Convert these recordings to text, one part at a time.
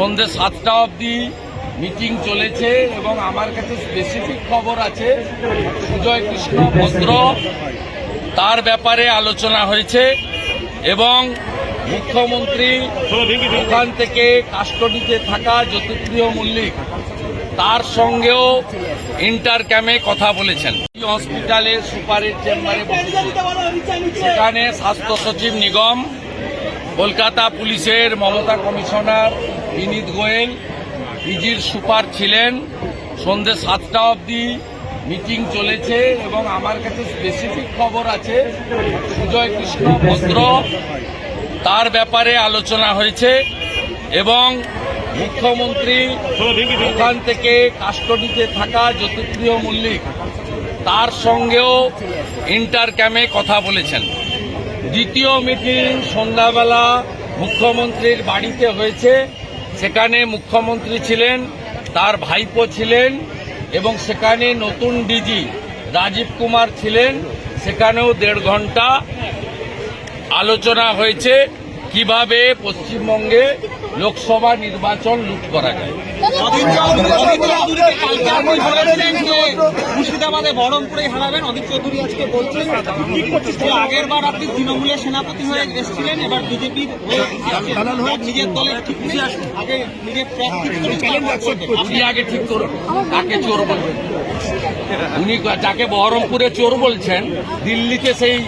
সন্ধ্যে সাতটা অবধি মিটিং চলেছে এবং আমার কাছে স্পেসিফিক খবর আছে সুজয় কৃষ্ণ ভদ্র তার ব্যাপারে আলোচনা হয়েছে এবং মুখ্যমন্ত্রী ওখান থেকে কাস্টডিতে থাকা জ্যোতিপ্রিয় মল্লিক তার সঙ্গেও ইন্টার ক্যামে কথা বলেছেন। হসপিটালে সুপারের চেম্বারে সেখানে স্বাস্থ্য সচিব নিগম, কলকাতা পুলিশের মমতা কমিশনার বিনীত গোয়েল ইজির সুপার ছিলেন। সন্ধ্যে সাতটা অবধি মিটিং চলেছে এবং আমার কাছে স্পেসিফিক খবর আছে, সুজয় কৃষ্ণ ভদ্র। তার ব্যাপারে আলোচনা হয়েছে এবং মুখ্যমন্ত্রী ওখান থেকে কাস্টডিতে থাকা জ্যোতিপ্রিয় মল্লিক তার সঙ্গেও ইন্টার ক্যামে কথা বলেছেন। দ্বিতীয় মিটিং সন্ধ্যাবেলা মুখ্যমন্ত্রীর বাড়িতে হয়েছে। সেখানে মুখ্যমন্ত্রী ছিলেন, তার ভাইপো ছিলেন, এবং সেখানে নতুন ডিজি রাজীব কুমার ছিলেন। সেখানেও দেড় ঘণ্টা আলোচনা হয়েছে কীভাবে পশ্চিমবঙ্গে লোকসভা নির্বাচন লুট করা যায়। মুর্শিদাবাদে বহরমপুরে হারাবেন। অদিত চৌধুরী আজকে বলছেন যে আগের বার আপনি তৃণমূলের সেনাপতি হয়ে এসেছিলেন এবার বিজেপির নিজের দলে আগে নিজের করবেন আপনি আগে ঠিক করুন। কাকে চোর বলবেন? উনি যাকে বহরমপুরে চোর বলছেন দিল্লিতে সেই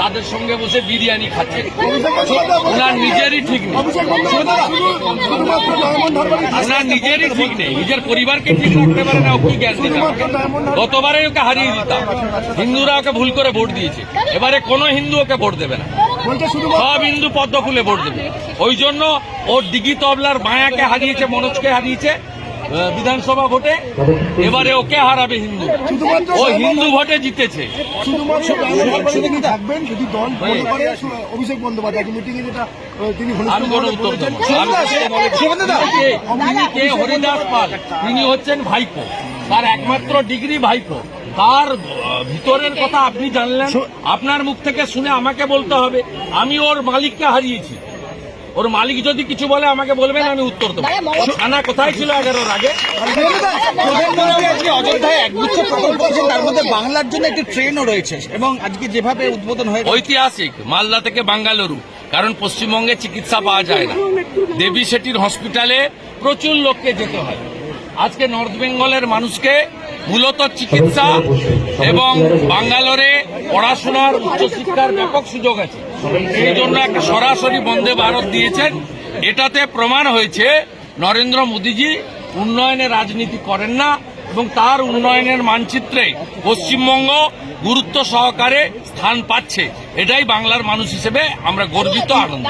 তাদের সঙ্গে বসে বিরিয়ানি খাচ্ছেন ওনার নিজেরই ঠিক নেই। ওনার নিজেরই ঠিক নেই। নিজের পরিবারকে ঠিক রাখতে পারে না ও কি জ্ঞান দিতে গতবারে ওকে হারিয়ে দিতাম। হিন্দুরা ওকে ভুল করে ভোট দিয়েছে। এবারে কোনো হিন্দু ওকে ভোট দেবে না। সব হিন্দু পদ্ম খুলে ভোট দেবে। ওই জন্য ওর দিঘি তবলার মায়াকে হারিয়েছে মনোজকে হারিয়েছে। বিধানসভা ভোটে এবারে ওকে হারাবে হিন্দু। ও হিন্দু ভোটে জিতেছে। আমি কোনো উত্তর দেবো কে? হরিদাস পাল? তিনি হচ্ছেন ভাইপো। তার একমাত্র ডিগ্রি ভাইপো। তার ভিতরের কথা আপনি জানলেন। আপনার মুখ থেকে শুনে আমাকে বলতে হবে। আমি ওর মালিককে হারিয়েছি। ওর মালিক যদি কিছু বলে আমাকে বলবেন আমি উত্তর দেবো। আনা কোথায় ছিল এগারোর আগে? অযোধ্যায় একগুচ্ছ প্রকল্প করেছেন তার মধ্যে বাংলার জন্য একটি ট্রেনও রয়েছে। এবং আজকে যেভাবে উদ্বোধন হয়ে ঐতিহাসিক মালদা থেকে বাঙ্গালুরু কারণ পশ্চিমবঙ্গে চিকিৎসা পাওয়া যায় না। দেবী সেটির হসপিটালে প্রচুর লোককে যেতে হয়। আজকে নর্থ বেঙ্গলের মানুষকে মূলত চিকিৎসা এবং বাঙ্গালোরে পড়াশোনার উচ্চশিক্ষার ব্যাপক সুযোগ আছে। সেই জন্য একটা সরাসরি বন্দে ভারত দিয়েছেন। এটাতে প্রমাণ হয়েছে, নরেন্দ্র মোদীজি উন্নয়নে রাজনীতি করেন না এবং তার উন্নয়নের মানচিত্রে পশ্চিমবঙ্গ গুরুত্ব সহকারে স্থান পাচ্ছে। এটাই বাংলার মানুষ হিসেবে আমরা গর্বিত আনন্দ